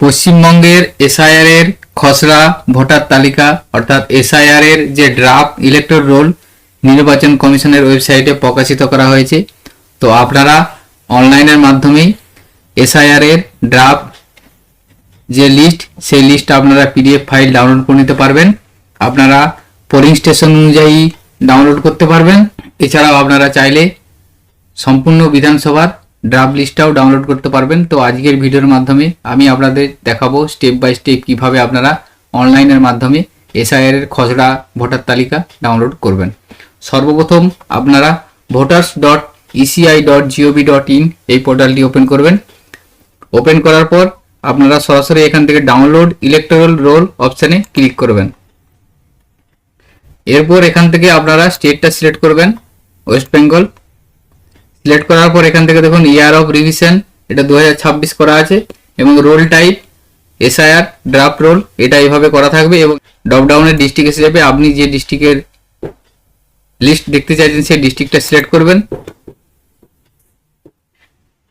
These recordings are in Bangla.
পশ্চিমবঙ্গের এসআইআর এর খসড়া ভোটার তালিকা, অর্থাৎ এসআইআর এর যে ড্রাফট ইলেক্টর রোল নির্বাচন কমিশনের ওয়েবসাইটে প্রকাশিত করা হয়েছে। তো আপনারা অনলাইনের মাধ্যমেই এসআইআর এর ড্রাফট যে লিস্ট সেই লিস্ট আপনারা পিডিএফ ফাইল ডাউনলোড করে নিতে পারবেন। আপনারা পোলিং স্টেশন অনুযায়ী ডাউনলোড করতে পারবেন। এছাড়াও আপনারা চাইলে সম্পূর্ণ বিধানসভার ড্রাফট লিস্টটাও ডাউনলোড করতে পারবেন। তো আজকের ভিডিওর মাধ্যমে আমি আপনাদের দেখাবো স্টেপ বাই স্টেপ কীভাবে আপনারা অনলাইনের মাধ্যমে এসআইআর এর খসড়া ভোটার তালিকা ডাউনলোড করবেন। সর্বপ্রথম আপনারা voters dot ECI dot GOV dot in এই পোর্টালটি ওপেন করবেন। ওপেন করার পর আপনারা সরাসরি এখান থেকে ডাউনলোড ইলেকট্রাল রোল অপশানে ক্লিক করবেন। এরপর এখান থেকে আপনারা স্টেটটা সিলেক্ট করবেন। ওয়েস্ট বেঙ্গল সিলেক্ট করার পর এখান থেকে দেখুন ইয়ার অফ রিভিশন এটা দু হাজার ছাব্বিশ করা আছে, এবং roll type SIR draft roll এটা এইভাবে করা থাকবে, এবং ডপডাউনের ডিস্ট্রিক্ট এসে যাবে। আপনি যে ডিস্ট্রিক্টের লিস্ট দেখতে চাইছেন, সেই ডিস্ট্রিক্টটা সিলেক্ট করবেন।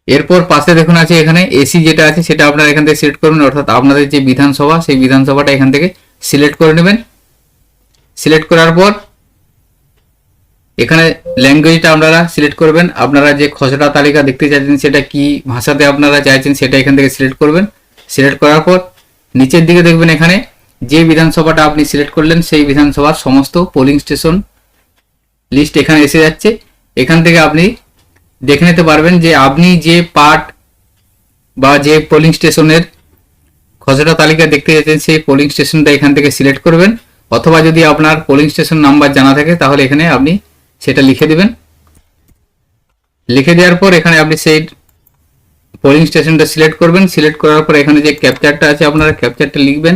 এরপর পাশে দেখুন আছে এখানে এসি যেটা আছে, সেটা আপনারা এখান থেকে সিলেক্ট করবেন অর্থাৎ আপনাদের যে বিধানসভা, সেই বিধানসভাটা এখান থেকে সিলেক্ট করে নেবেন। সিলেক্ট করার পর এখানে ল্যাঙ্গুয়েজটা আপনারা সিলেক্ট করবেন। আপনারা যে খসড়া তালিকা দেখতে চাইছেন, সেটা কি ভাষাতে আপনারা চাইছেন, সেটা এখান থেকে সিলেক্ট করবেন। সিলেক্ট করার পর নিচের দিকে দেখবেন এখানে যে বিধানসভাটা আপনি সিলেক্ট করলেন, সেই বিধানসভার সমস্ত পোলিং স্টেশন লিস্ট এখানে এসে যাচ্ছে। এখান থেকে আপনি দেখে নিতে পারবেন যে আপনি যে পার্ট বা যে পোলিং স্টেশনের খসড়া তালিকা দেখতে যাচ্ছেন সেই পোলিং স্টেশনটা এখান থেকে সিলেক্ট করবেন। অথবা যদি আপনার পোলিং স্টেশন নাম্বার জানা থাকে, তাহলে এখানে আপনি সেটা লিখে দেবেন। লিখে দেওয়ার পর এখানে আপনি সেই পোলিং স্টেশনটা সিলেক্ট করবেন। সিলেক্ট করার পর এখানে যে ক্যাপচারটা আছে, আপনারা ক্যাপচারটা লিখবেন।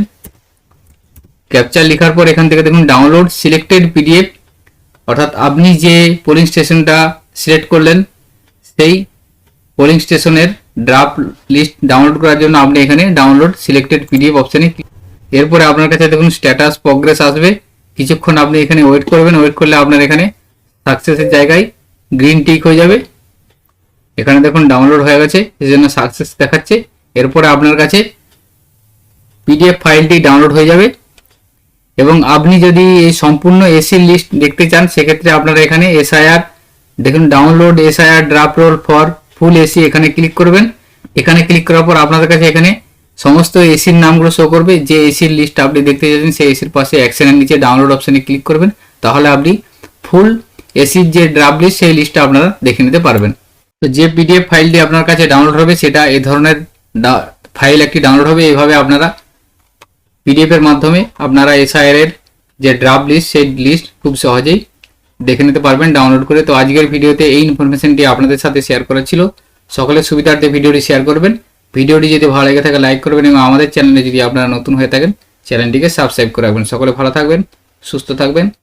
ক্যাপচার লেখার পর এখান থেকে দেখুন ডাউনলোড সিলেক্টেড পিডিএফ অর্থাৎ আপনি যে পোলিং স্টেশনটা সিলেক্ট করলেন, সেই পোলিং স্টেশনের ড্রাফট লিস্ট ডাউনলোড করার জন্য আপনি এখানে ডাউনলোড সিলেক্টেড পিডিএফ অপশানে এরপরে আপনার কাছে দেখুন স্ট্যাটাস প্রগ্রেস আসবে। কিছুক্ষণ আপনি এখানে ওয়েট করবেন। ওয়েট করলে আপনার এখানে সাকসেসের জায়গায় গ্রিন টিক হয়ে যাবে। এখানে দেখুন ডাউনলোড হয়ে গেছে, এই জন্য সাকসেস দেখাচ্ছে। এরপরে আপনার কাছে পিডিএফ ফাইলটি ডাউনলোড হয়ে যাবে। এবং আপনি যদি এই সম্পূর্ণ এসি লিস্ট দেখতে চান, সেক্ষেত্রে আপনারা এখানে এসআইআর দেখুন download SIR draft roll for full AC এখানে ক্লিক করবেন। এখানে ক্লিক করার পর আপনাদের কাছে এখানে সমস্ত এসির নামগুলো শো করবে। যে এসির লিস্ট আপনি দেখতে চাইছেন, সেই এসির পাশে অ্যাকশনের নিচে ডাউনলোড অপশনে ক্লিক করবেন। তাহলে আপনি ফুল এসির যে ড্রাফট লিস্ট, সেই লিস্টটা আপনারা দেখে নিতে পারবেন। তো যে পিডিএফ ফাইলটি আপনার কাছে ডাউনলোড হবে, সেটা এই ধরনের ফাইল একটি ডাউনলোড হবে। এইভাবে আপনারা পিডিএফ এর মাধ্যমে আপনারা এসআইআর এর যে ড্রাফট লিস্ট, সেই লিস্ট খুব সহজেই দেখে নিতে পারবেন, ডাউনলোড করে। তো আজকের ভিডিওতে এই ইনফরমেশনটি আপনাদের সাথে শেয়ার করা ছিল। সকলের সুবিধার্থে ভিডিওটি শেয়ার করবেন। ভিডিওটি যদি ভালো লেগে থাকে, লাইক করবেন এবং আমাদের চ্যানেলে যদি আপনারা নতুন হয়ে থাকেন, চ্যানেলটিকে সাবস্ক্রাইব করে রাখবেন। সকলে ভালো থাকবেন, সুস্থ থাকবেন।